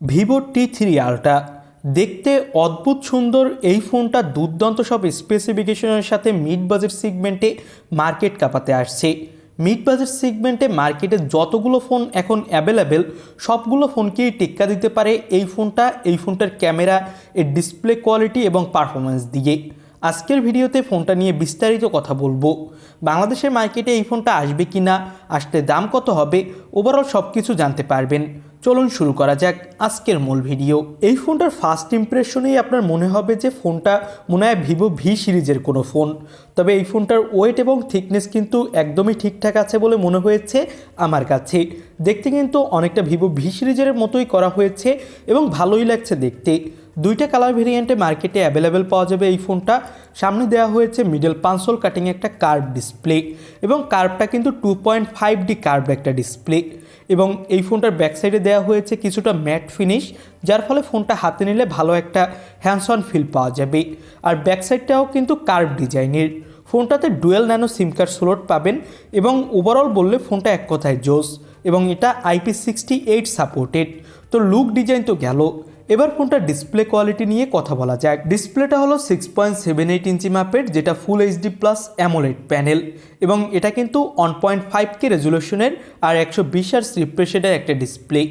Vivo T three ultra. দেখতে অদ্ভুত সুন্দর, এই ফোনটা দুর্দান্ত সব স্পেসিফিকেশনের সাথে মিড বাজেট সিগমেন্টে মার্কেট কাঁপাতে আসছে। মিড বাজেট সিগমেন্টে মার্কেটে যতগুলো ফোন এখন অ্যাভেলেবেল সবগুলো ফোনকেই টেক্কা দিতে পারে এই ফোনটা, এই ফোনটার ক্যামেরা এর ডিসপ্লে কোয়ালিটি এবং পারফরমেন্স দিয়ে। আজকের ভিডিওতে ফোনটা নিয়ে বিস্তারিত কথা বলব। বাংলাদেশের মার্কেটে এই ফোনটা আসবে কি না আসতে দাম কত হবে ওভারঅল সব কিছু জানতে পারবেন। চলুন শুরু করা যাক আজকের মূল ভিডিও। এই ফোনটার ফার্স্ট ইমপ্রেশনেই আপনার মনে হবে যে ফোনটা মনে হয় ভিভো ভি সিরিজের কোনো ফোন। তবে এই ফোনটার ওয়েট এবং থিকনেস কিন্তু একদমই ঠিকঠাক আছে বলে মনে হয়েছে আমার কাছে। দেখতে কিন্তু অনেকটা ভিভো ভি সিরিজের মতোই করা হয়েছে এবং ভালোই লাগছে দেখতে। দুইটা কালার ভেরিয়েন্টে মার্কেটে অ্যাভেলেবেল পাওয়া যাবে এই ফোনটা সামনে দেওয়া হয়েছে মিডল পাঁচশোল কাটিং একটা কার্ভ ডিসপ্লে এবং কার্ভটা কিন্তু two point five D curve একটা ডিসপ্লে এবং এই ফোনটার ব্যাক সাইডে দেওয়া হয়েছে কিছুটা ম্যাট ফিনিশ যার ফলে ফোনটা হাতে নিলে ভালো একটা হ্যান্ডস অন ফিল পাওয়া যাবে। আর ব্যাক সাইডটাও কিন্তু কার্ভ ডিজাইনের ফোনটাতে dual nano SIM card slot পাবেন এবং ওভারঅল বললে ফোনটা এক কথায় জোস এবং এটা আইপি সিক্সটি এইট সাপোর্টেড তো লুক ডিজাইন তো গেল। এবার ফোনটার ডিসপ্লে কোয়ালিটি নিয়ে কথা বলা যাক। ডিসপ্লেটা হলো সিক্স পয়েন্ট সেভেন এইট ইঞ্চি মাপের, যেটা full HD plus AMOLED panel এবং এটা কিন্তু ওয়ান পয়েন্ট ফাইভ কে রেজুলেশনের আর একশো বিশ আর রিফ্রেশেডের একটা ডিসপ্লে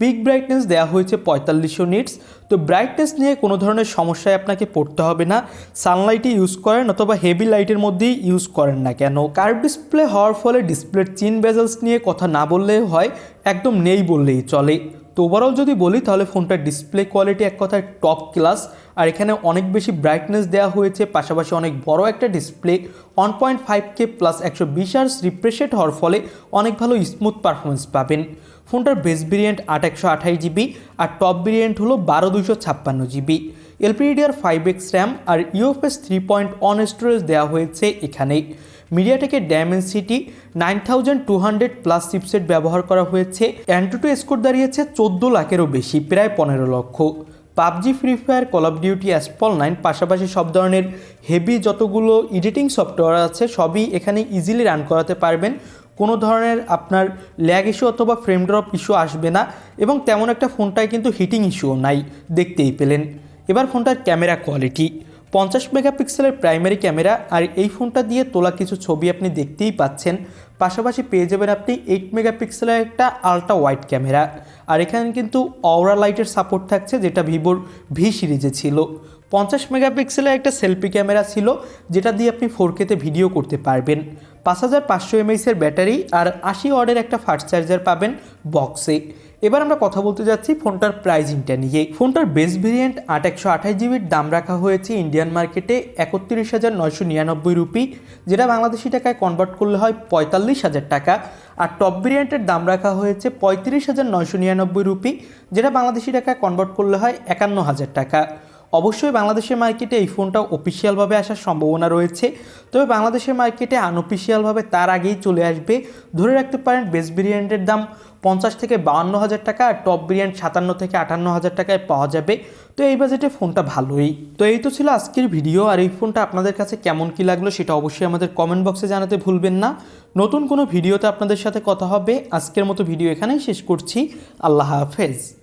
পিক ব্রাইটনেস দেওয়া হয়েছে পঁয়তাল্লিশশো নিটস তো ব্রাইটনেস নিয়ে কোনো ধরনের সমস্যায় আপনাকে পড়তে হবে না। সানলাইটে ইউজ করেন অথবা হেভি লাইটের মধ্যেই ইউজ করেন না কেন। কার্ভ ডিসপ্লে হওয়ার ফলে ডিসপ্লের চিন বেজেলস নিয়ে কথা না বললেই হয়, একদম নেই বললেই চলে। ওভারঅল যদি বলি, তাহলে ফোনটার ডিসপ্লে কোয়ালিটি এক কথায় টপ ক্লাস আর এখানে অনেক বেশি ব্রাইটনেস দেওয়া হয়েছে, পাশাপাশি অনেক বড় একটা display one point five K plus একশো বিশ আর্স রিফ্রেশেড হওয়ার ফলে অনেক ভালো স্মুথ পারফরমেন্স পাবেন। ফোনটার বেস ভেরিয়েন্ট আট একশো আঠাশ জিবি আর টপ ভেরিয়েন্ট হলো বারো দুশো ছাপ্পান্ন GB LPDDR five X RAM আর UFS three point one storage দেওয়া হয়েছে এখানে। মিডিয়াটেকের Dimensity nine thousand two hundred plus chipset ব্যবহার করা হয়েছে। অ্যান্টুটু স্কোর দাঁড়িয়েছে চোদ্দ লাখেরও বেশি, প্রায় পনেরো লক্ষ। PUBG, free fire, call of duty asphalt nine পাশাপাশি সব ধরনের হেভি যতগুলো এডিটিং সফটওয়্যার আছে, সবই এখানে ইজিলি রান করাতে পারবেন। কোনো ধরনের আপনার ল্যাগ ইস্যু অথবা ফ্রেম ড্রপ ইস্যু আসবে না এবং তেমন একটা ফোনটায় কিন্তু হিটিং ইস্যুও নাই, দেখতেই পেলেন। এবার ফোনটার ক্যামেরা কোয়ালিটি পঞ্চাশ মেগাপিক্সেলের প্রাইমারি ক্যামেরা আর এই ফোনটা দিয়ে তোলা কিছু ছবি আপনি দেখতেই পাচ্ছেন। পাশাপাশি পেয়ে যাবেন আপনি এইট মেগাপিক্সেলের একটা আলট্রা ওয়াইড ক্যামেরা আর এখানে কিন্তু অওরা লাইটের সাপোর্ট থাকছে, যেটা ভিভোর ভি সিরিজে ছিল। পঞ্চাশ মেগাপিক্সেলের একটা সেলফি ক্যামেরা ছিল, যেটা দিয়ে আপনি ফোর ভিডিও করতে পারবেন। পাঁচ হাজার পাঁচশো এমএইচের ব্যাটারি আর আশি ওয়ার্ডের একটা ফাস্ট চার্জার পাবেন বক্সে এবার আমরা কথা বলতে যাচ্ছি ফোনটার প্রাইজিংটা নিয়ে। ফোনটার বেস ভেরিয়েন্ট আট একশো আঠাশ জিবির দাম রাখা হয়েছে ইন্ডিয়ান মার্কেটে একত্রিশ হাজার নয়শো নিরানব্বই রুপি যেটা বাংলাদেশি টাকায় কনভার্ট করলে হয় পঁয়তাল্লিশ হাজার টাকা। আর টপ ভেরিয়েন্টের দাম রাখা হয়েছে পঁয়ত্রিশ হাজার নয়শো নিরানব্বই রুপি যেটা বাংলাদেশি টাকায় কনভার্ট করলে হয় একান্ন হাজার টাকা। অবশ্যই বাংলাদেশের মার্কেটে এই ফোনটা অফিসিয়ালভাবে আসার সম্ভাবনা রয়েছে। তবে বাংলাদেশের মার্কেটে আনঅফিসিয়ালভাবে তার আগেই চলে আসবে। ধরে রাখতে পারেন বেস ভেরিয়েন্টের দাম পঞ্চাশ থেকে বাউন্ন হাজার টাকা আর টপ ভেরিয়েন্ট সাতান্ন থেকে আটান্ন হাজার টাকায় পাওয়া যাবে। তো এই বাজেটে ফোনটা ভালোই। তো এই তো ছিল আজকের ভিডিও আর এই ফোনটা আপনাদের কাছে কেমন কি লাগল সেটা অবশ্যই আমাদের কমেন্ট বক্সে জানাতে ভুলবেন না। নতুন কোনো ভিডিওতে আপনাদের সাথে কথা হবে। আজকের মতো ভিডিও এখানেই শেষ করছি। আল্লাহ হাফেজ।